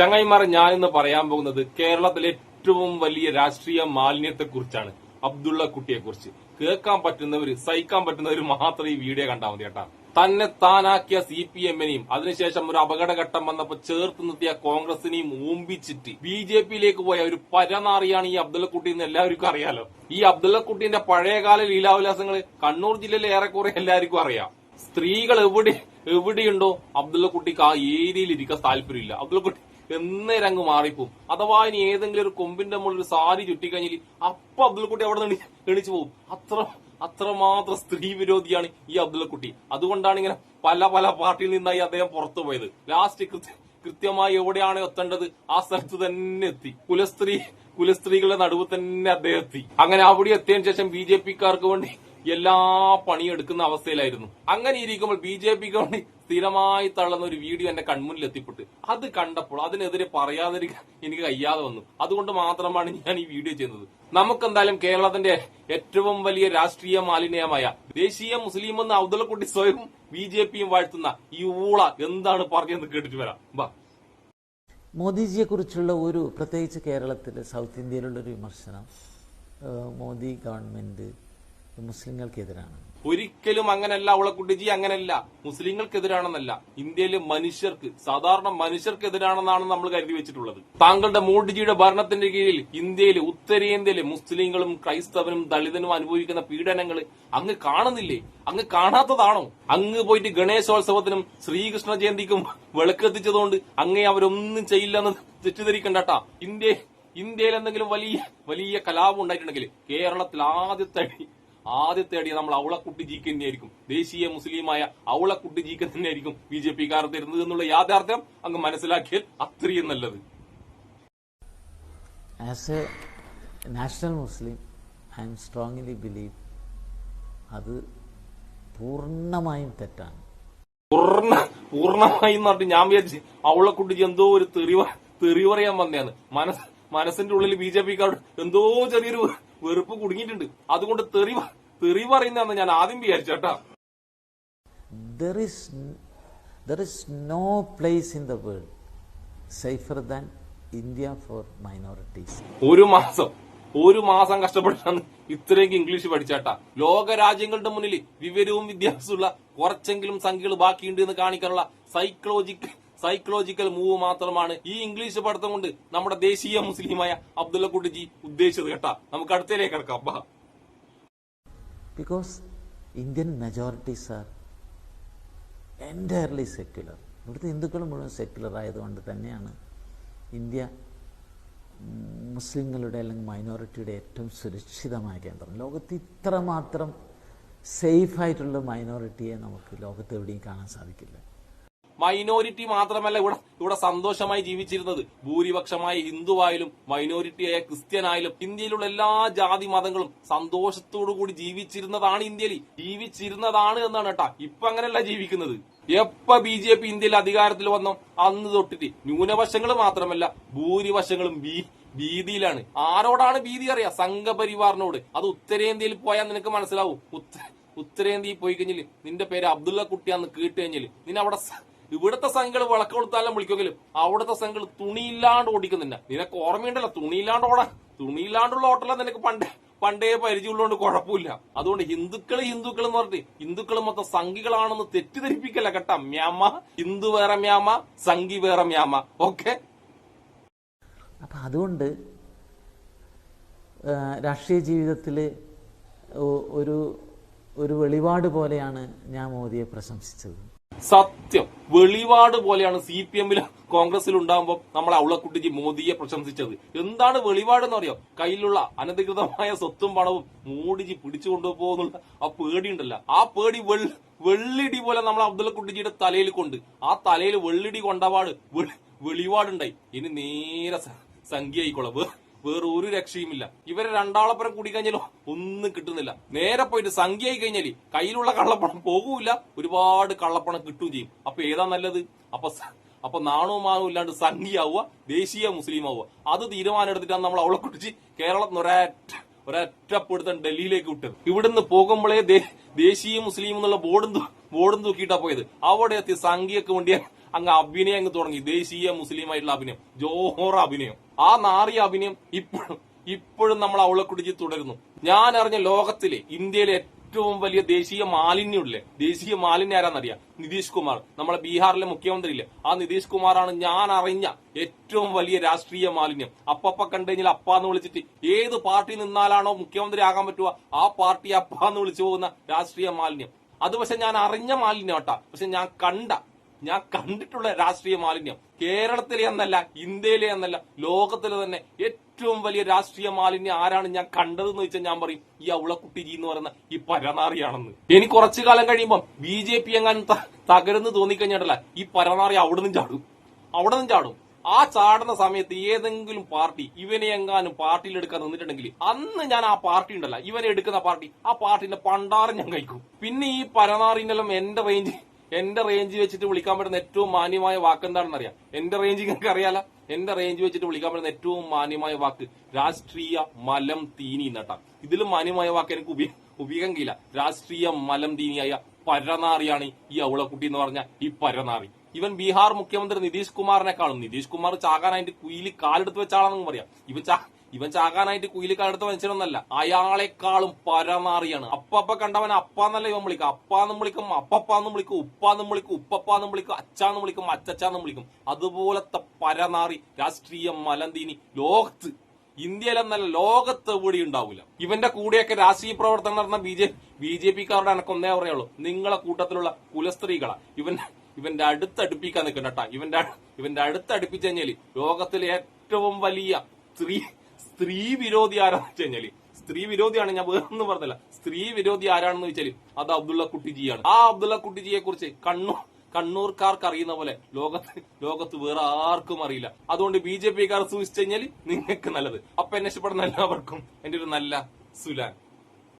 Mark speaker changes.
Speaker 1: ചങ്ങായിമാരെ ഞാൻ ഇന്ന് പറയാൻ പോകുന്നത് കേരളത്തിലെ ഏറ്റവും വലിയ രാഷ്ട്രീയ മാലിന്യത്തെ കുറിച്ചാണ് അബ്ദുള്ള കുട്ടിയെ കുറിച്ച് കേൾക്കാൻ പറ്റുന്നവര് സഹിക്കാൻ പറ്റുന്നവര് മാത്രം ഈ വീഡിയോ കണ്ടാൽ മതി കേട്ടാ. തന്നെ താനാക്കിയ സി പി എമ്മിനെയും അതിനുശേഷം ഒരു അപകടഘട്ടം വന്നപ്പോ ചേർത്ത് നിർത്തിയ കോൺഗ്രസിനെയും ഓമ്പിച്ചിട്ട് ബി ജെ പിയിലേക്ക് പോയ ഒരു പരനാറിയാണ് ഈ അബ്ദുള്ളക്കുട്ടി എന്ന് എല്ലാവർക്കും അറിയാലോ. ഈ അബ്ദുള്ളക്കുട്ടിന്റെ പഴയകാല ലീലാവിലാസങ്ങൾ കണ്ണൂർ ജില്ലയിൽ ഏറെക്കുറെ എല്ലാവർക്കും അറിയാം. സ്ത്രീകൾ എവിടെ എവിടെയുണ്ടോ അബ്ദുള്ളക്കുട്ടിക്ക് ആ ഏരിയയിൽ ഇരിക്കാൻ താല്പര്യമില്ല. അബ്ദുള്ളക്കുട്ടി എന്നേരം അങ്ങ് മാറിപ്പോവും. അഥവാ ഇനി ഏതെങ്കിലും ഒരു കൊമ്പിന്റെ മുകളിൽ ഒരു സാരി ചുറ്റിക്കഴിഞ്ഞാൽ അപ്പൊ അബ്ദുൾക്കുട്ടി അവിടെ നിന്ന് എണിച്ചു പോകും അത്ര അത്രമാത്രം സ്ത്രീ വിരോധിയാണ് ഈ അബ്ദുള്ളക്കുട്ടി അതുകൊണ്ടാണ് ഇങ്ങനെ പല പല പാർട്ടിയിൽ നിന്നായി അദ്ദേഹം പുറത്തു പോയത്. ലാസ്റ്റ് കൃത്യം കൃത്യമായി എവിടെയാണ് എത്തേണ്ടത്? ആ സ്ഥലത്ത് തന്നെ എത്തി. കുലസ്ത്രീ കുലസ്ത്രീകളുടെ നടുവ് തന്നെ അദ്ദേഹം എത്തി. അങ്ങനെ അവിടെ എത്തിയതിനു ശേഷം ബി ജെ പിക്കാർക്ക് വേണ്ടി എല്ലാ പണിയും എടുക്കുന്ന അവസ്ഥയിലായിരുന്നു. അങ്ങനെ ഇരിക്കുമ്പോൾ ബി ജെ പിക്ക് വേണ്ടി സ്ഥിരമായി തള്ളുന്ന ഒരു വീഡിയോ എന്റെ കൺമുന്നിൽ എത്തിപ്പെട്ടു. അത് കണ്ടപ്പോൾ അതിനെതിരെ പറയാതിരിക്കാൻ എനിക്ക് കഴിയാതെ വന്നു. അതുകൊണ്ട് മാത്രമാണ് ഞാൻ ഈ വീഡിയോ ചെയ്യുന്നത്. നമുക്കെന്തായാലും കേരളത്തിന്റെ ഏറ്റവും വലിയ രാഷ്ട്രീയ മാലിന്യമായ ദേശീയ മുസ്ലിം എന്ന് അബ്ദുള്ളക്കുട്ടി സ്വയം ബി ജെ പിയും വാഴ്ത്തുന്ന ഈ ഊള എന്താണ് പറഞ്ഞതെന്ന് കേട്ടിട്ട് വരാം.
Speaker 2: മോദിജിയെ കുറിച്ചുള്ള ഒരു പ്രത്യേകിച്ച് കേരളത്തിൽ സൗത്ത് ഇന്ത്യയിലുള്ള ഒരു വിമർശനം മോദി ഗവൺമെന്റ് മുസ്ലിങ്ങൾക്കെതിരാണ്.
Speaker 1: ഒരിക്കലും അങ്ങനല്ല അവളക്കുട്ടിജി അങ്ങനല്ല. മുസ്ലിങ്ങൾക്കെതിരാണെന്നല്ല. ഇന്ത്യയിലെ മനുഷ്യർക്ക് സാധാരണ മനുഷ്യർക്കെതിരാണെന്നാണ് നമ്മൾ കരുതി വെച്ചിട്ടുള്ളത്. താങ്കളുടെ മോഡിജിയുടെ ഭരണത്തിന്റെ കീഴിൽ ഇന്ത്യയിലെ ഉത്തരേന്ത്യയിലെ മുസ്ലിങ്ങളും ക്രൈസ്തവനും ദളിതനും അനുഭവിക്കുന്ന പീഡനങ്ങൾ അങ്ങ് കാണുന്നില്ലേ? അങ്ങ് കാണാത്തതാണോ? അങ്ങ് പോയിട്ട് ഗണേശോത്സവത്തിനും ശ്രീകൃഷ്ണ ജയന്തിക്കും വിളക്കെത്തിച്ചതുകൊണ്ട് അങ്ങേ അവരൊന്നും ചെയ്യില്ലെന്ന് തെറ്റിദ്ധരിക്കണ്ടട്ടാ. ഇന്ത്യ ഇന്ത്യയിൽ എന്തെങ്കിലും വലിയ വലിയ കലാപം ഉണ്ടായിട്ടുണ്ടെങ്കിൽ കേരളത്തിൽ ആദ്യത്തെ ആദ്യത്തെ അടി നമ്മൾ അവളക്കുട്ടി ജി കെ തന്നെയായിരിക്കും. ദേശീയ മുസ്ലിമായ അവളക്കുട്ടി ജി കെ തന്നെയായിരിക്കും ബി ജെ പി കാർ തരുന്നത് എന്നുള്ള യാഥാർത്ഥ്യം അങ്ങ് മനസ്സിലാക്കിയാൽ അത്രയും നല്ലത്.
Speaker 2: As a national Muslim I'm strongly believe അത് പൂർണമായും തെറ്റാണ്.
Speaker 1: പൂർണ പൂർണമായി എന്ന് ഞാൻ വിചാരിച്ചു അവളക്കുട്ടി എന്തോ ഒരു തെറിവ തെറി പറയാൻ വന്നതാണ്. മനസ് മനസ്സിന്റെ ഉള്ളിൽ ബി ജെ പിക്കാരോട് എന്തോ ചെറിയൊരു വെറുപ്പ് കുടുങ്ങിയിട്ടുണ്ട്. അതുകൊണ്ട് തെറി തെറി പറയുന്നതെന്ന് ഞാൻ ആദ്യം വിചാരിച്ചേട്ടാ
Speaker 2: there is no place in the world safer than India for minorities
Speaker 1: ഒരു മാസം ഒരു മാസം കഷ്ടപ്പെട്ടാണ് ഇത്രയൊക്കെ ഇംഗ്ലീഷ് പഠിച്ചാട്ടാ ലോക രാജ്യങ്ങളുടെ മുന്നിൽ വിവരവും വിദ്യാഭ്യാസമുള്ള കുറച്ചെങ്കിലും സംഖ്യകൾ ബാക്കിയുണ്ട് എന്ന് കാണിക്കാനുള്ള സൈക്കോളജിക്കൽ സൈക്കോളജിക്കൽ മൂവ് മാത്രമാണ് ഈ ഇംഗ്ലീഷ് പഠിത്തം കൊണ്ട് നമ്മുടെ ദേശീയ മുസ്ലിമായ അബ്ദുള്ള കുട്ടിജി ഉദ്ദേശിച്ചത് കേട്ടാ. നമുക്ക് അടുത്തേലേക്ക് കിടക്കാം.
Speaker 2: Because Indian majorities are entirely secular ഇവിടുത്തെ ഹിന്ദുക്കൾ മുഴുവൻ സെക്യുലർ ആയതുകൊണ്ട് തന്നെയാണ് ഇന്ത്യ മുസ്ലിങ്ങളുടെ അല്ലെങ്കിൽ മൈനോറിറ്റിയുടെ ഏറ്റവും സുരക്ഷിതമായ കേന്ദ്രം. ലോകത്ത് ഇത്രമാത്രം സേഫായിട്ടുള്ള മൈനോറിറ്റിയെ നമുക്ക് ലോകത്ത് എവിടെയും കാണാൻ സാധിക്കില്ല.
Speaker 1: മൈനോറിറ്റി മാത്രമല്ല ഇവിടെ ഇവിടെ സന്തോഷമായി ജീവിച്ചിരുന്നത്. ഭൂരിപക്ഷമായ ഹിന്ദുവായാലും മൈനോറിറ്റിയായ ക്രിസ്ത്യനായാലും ഇന്ത്യയിലുള്ള എല്ലാ ജാതി മതങ്ങളും സന്തോഷത്തോടു കൂടി ജീവിച്ചിരുന്നതാണ് ഇന്ത്യയിൽ. ജീവിച്ചിരുന്നതാണ് എന്നാണ് കേട്ടാ. ഇപ്പൊ അങ്ങനെയല്ല ജീവിക്കുന്നത്. എപ്പ ബി ജെ പി ഇന്ത്യയിൽ അധികാരത്തിൽ വന്നോ അന്ന് തൊട്ടിട്ട് ന്യൂനപക്ഷങ്ങൾ മാത്രമല്ല ഭൂരിപക്ഷങ്ങളും ഭീതിയിലാണ്. ആരോടാണ് ഭീതി അറിയാം? സംഘപരിവാറിനോട്. അത് ഉത്തരേന്ത്യയിൽ പോയാൽ നിനക്ക് മനസ്സിലാവും. ഉത്തരേന്ത്യയിൽ പോയി കഴിഞ്ഞാൽ നിന്റെ പേര് അബ്ദുള്ള കുട്ടിയാന്ന് കേട്ട് കഴിഞ്ഞാൽ നിന്നെ അവിടെ ഇവിടുത്തെ സംഘങ്ങൾ വിളക്ക് കൊടുത്താലും വിളിക്കുമെങ്കിലും അവിടുത്തെ സംഘങ്ങൾ തുണിയില്ലാണ്ട് ഓടിക്കുന്നില്ല. നിനക്ക് ഓർമ്മയുണ്ടല്ലോ തുണിയില്ലാണ്ട് ഓടാ തുണിയില്ലാണ്ടുള്ള ഓട്ടല നിനക്ക് പണ്ട് പണ്ടേ പരിചയമുള്ളതുകൊണ്ട് കുഴപ്പമില്ല. അതുകൊണ്ട് ഹിന്ദുക്കൾ ഹിന്ദുക്കൾ എന്ന് പറഞ്ഞിട്ട് ഹിന്ദുക്കൾ മൊത്തം സംഘികളാണെന്ന് തെറ്റിദ്ധരിപ്പിക്കല്ല കേട്ടാ. മ്യാമ ഹിന്ദു വേറെ മ്യാമ സംഘി വേറെ മ്യാമ. ഓക്കെ?
Speaker 2: അപ്പൊ അതുകൊണ്ട് രാഷ്ട്രീയ ജീവിതത്തിൽ ഒരു ഒരു വെളിപാട് പോലെയാണ് ഞാൻ മോദിയെ പ്രശംസിച്ചത്.
Speaker 1: സത്യം. വെളിപാട് പോലെയാണ് സി പി എമ്മിലും കോൺഗ്രസിൽ ഉണ്ടാകുമ്പോൾ നമ്മൾ അവളക്കുട്ടിജി മോദിയെ പ്രശംസിച്ചത്. എന്താണ് വെളിപാട് എന്ന് അറിയോ കയ്യിലുള്ള അനധികൃതമായ സ്വത്തും പണവും മോഡിജി പിടിച്ചു കൊണ്ടുപോകുന്നുള്ള ആ പേടി ഉണ്ടല്ല ആ പേടി വെള്ളിടി പോലെ നമ്മൾ അബ്ദുള്ളക്കുട്ടിജിയുടെ തലയിൽ കൊണ്ട്. ആ തലയിൽ വെള്ളിടി കൊണ്ടപാട് വെളിപാടുണ്ടായി ഇനി നേരെ സംഖ്യ ആയിക്കോളാം വേറെ ഒരു രക്ഷയുമില്ല. ഇവരെ രണ്ടാളപ്പുറം കൂടി കഴിഞ്ഞാലോ ഒന്നും കിട്ടുന്നില്ല. നേരെ പോയിട്ട് സംഖ്യ ആയി കഴിഞ്ഞാൽ കയ്യിലുള്ള കള്ളപ്പണം പോകൂല ഒരുപാട് കള്ളപ്പണം കിട്ടുകയും ചെയ്യും. അപ്പൊ ഏതാ നല്ലത്? അപ്പൊ അപ്പൊ നാണവും മാനവും ഇല്ലാണ്ട് സംഖ്യയാവുക ദേശീയ മുസ്ലിം ആവുക. അത് തീരുമാനം എടുത്തിട്ടാണ് നമ്മൾ അവളെ കുറിച്ച് കേരളത്തിൽ ഒരൊറ്റ ഒരൊറ്റപ്പെടുത്തൻ ഡൽഹിയിലേക്ക് വിട്ടത്. ഇവിടുന്ന് പോകുമ്പോഴേ ദേശീയ മുസ്ലിം എന്നുള്ള ബോർഡും ബോർഡും തൂക്കിയിട്ടാ പോയത്. അവിടെ എത്തി സംഖ്യക്ക് വേണ്ടി അങ്ങ് അഭിനയം അങ്ങ് തുടങ്ങി. ദേശീയ മുസ്ലിമായിട്ടുള്ള അഭിനയം. ജോഹോർ അഭിനയം. ആ നാറിയ അഭിനയം ഇപ്പോഴും ഇപ്പോഴും നമ്മൾ അവളെ കുടിച്ച് തുടരുന്നു. ഞാൻ അറിഞ്ഞ ലോകത്തിലെ ഇന്ത്യയിലെ ഏറ്റവും വലിയ ദേശീയ മാലിന്യമില്ലേ ദേശീയ മാലിന്യം ആരാന്നറിയാം? നിതീഷ് കുമാർ. നമ്മളെ ബീഹാറിലെ മുഖ്യമന്ത്രി ഇല്ലേ ആ നിതീഷ് കുമാറാണ് ഞാൻ അറിഞ്ഞ ഏറ്റവും വലിയ രാഷ്ട്രീയ മാലിന്യം. അപ്പപ്പ കണ്ടു കഴിഞ്ഞാൽ അപ്പാന്ന് വിളിച്ചിട്ട് ഏത് പാർട്ടി നിന്നാലാണോ മുഖ്യമന്ത്രി ആകാൻ പറ്റുക ആ പാർട്ടി അപ്പാന്ന് വിളിച്ചു പോകുന്ന രാഷ്ട്രീയ മാലിന്യം. അത് പക്ഷെ ഞാൻ അറിഞ്ഞ മാലിന്യം കേട്ടാ പക്ഷെ ഞാൻ കണ്ട ഞാൻ കണ്ടിട്ടുള്ള രാഷ്ട്രീയ മാലിന്യം കേരളത്തിലെ എന്നല്ല ഇന്ത്യയിലെ എന്നല്ല ലോകത്തിലെ തന്നെ ഏറ്റവും വലിയ രാഷ്ട്രീയ മാലിന്യം ആരാണ് ഞാൻ കണ്ടതെന്ന് വെച്ചാൽ ഞാൻ പറയും ഈ അവളക്കുട്ടി ജി എന്ന് പറയുന്ന ഈ പരനാറിയാണെന്ന്. ഇനി കുറച്ചു കാലം കഴിയുമ്പോൾ ബി ജെ പി എങ്ങാനും തകരുന്ന് തോന്നിക്കഴിഞ്ഞിട്ടല്ല ഈ പരനാറി അവിടെ നിന്ന് ചാടും. അവിടെ നിന്ന് ചാടും. ആ ചാടുന്ന സമയത്ത് ഏതെങ്കിലും പാർട്ടി ഇവനെ എങ്ങാനും പാർട്ടിയിൽ എടുക്കാൻ നിന്നിട്ടുണ്ടെങ്കിൽ അന്ന് ഞാൻ ആ പാർട്ടി ഉണ്ടല്ല ഇവനെ എടുക്കുന്ന പാർട്ടി ആ പാർട്ടിന്റെ പണ്ടാരം ഞാൻ കഴിക്കും. പിന്നെ ഈ പരനാറിനെല്ലാം എന്റെ റേഞ്ച് എന്റെ റേഞ്ച് വെച്ചിട്ട് വിളിക്കാൻ പറ്റുന്ന ഏറ്റവും മാന്യമായ വാക്ക് എന്താണെന്ന് അറിയാം? എന്റെ റേഞ്ച് നിങ്ങൾക്ക് അറിയാലോ? എന്റെ റേഞ്ച് വെച്ചിട്ട് വിളിക്കാൻ പറ്റുന്ന ഏറ്റവും മാന്യമായ വാക്ക് രാഷ്ട്രീയ മലം തീനി എന്നട്ടാ. ഇതിലും മാന്യമായ വാക്ക് എനിക്ക് ഉപയോഗ ഉപയോഗം കഴിയില്ല രാഷ്ട്രീയ മലം തീനിയായ പരനാറിയാണ് ഈ അവളക്കുട്ടി എന്ന് പറഞ്ഞ ഈ പരനാറി. ഇവൻ ബീഹാർ മുഖ്യമന്ത്രി നിതീഷ് കാണും നിതീഷ് കുമാർ ചാകാനായിട്ട് കുയിലി കാലെടുത്ത് വെച്ചാണെന്ന് പറയാം. ഇവൻ ഇവൻ ചാകാനായിട്ട് കുയിലി കാലെടുത്ത് മനുഷ്യനൊന്നല്ല അയാളെക്കാളും പരനാറിയാണ് അപ്പപ്പ കണ്ടവൻ അപ്പാന്നല്ല ഇവൻ വിളിക്കും അപ്പാന്നും വിളിക്കും അപ്പപ്പാന്നും വിളിക്കും ഉപ്പാന്നും വിളിക്കും ഉപ്പപ്പാന്നും വിളിക്കും അച്ചാന്നും വിളിക്കും അച്ചച്ചാന്നും വിളിക്കും. അതുപോലത്തെ പരനാറി രാഷ്ട്രീയ മലന്തീനി ലോകത്ത് ഇന്ത്യയിലെന്നല്ല ലോകത്ത് കൂടി ഉണ്ടാവില്ല ഇവന്റെ കൂടെയൊക്കെ രാഷ്ട്രീയ പ്രവർത്തനം നടന്ന ബി ജെ ബി ജെ പിക്കാരുടെ എനക്കൊന്നേ പറയുള്ളൂ നിങ്ങളെ കൂട്ടത്തിലുള്ള കുലസ്ത്രീകളാ. ഇവൻ ഇവന്റെ അടുത്തടുപ്പിക്കാൻ നിൽക്കണ്ട ഇവന്റെ ഇവന്റെ അടുത്തടുപ്പിച്ചു കഴിഞ്ഞാൽ ലോകത്തിലെ ഏറ്റവും വലിയ സ്ത്രീ സ്ത്രീ വിരോധി ആരാന്ന് വെച്ച് കഴിഞ്ഞാൽ സ്ത്രീ വിരോധിയാണ് ഞാൻ വേറൊന്നും പറഞ്ഞില്ല. സ്ത്രീ വിരോധി ആരാണെന്ന് വെച്ചാൽ അത് അബ്ദുള്ള കുട്ടിജിയാണ്. ആ അബ്ദുള്ള കുട്ടിജിയെ കുറിച്ച് കണ്ണൂർ കണ്ണൂർക്കാർക്ക് അറിയുന്ന പോലെ ലോകത്ത് ലോകത്ത് വേറെ ആർക്കും അറിയില്ല. അതുകൊണ്ട് ബി ജെ പിക്കാർ സൂക്ഷിച്ചു കഴിഞ്ഞാൽ നിങ്ങൾക്ക് നല്ലത്. അപ്പൊ എന്നെ ഇഷ്ടപ്പെടുന്ന എല്ലാവർക്കും എന്റെ ഒരു നല്ല സുലാൻ.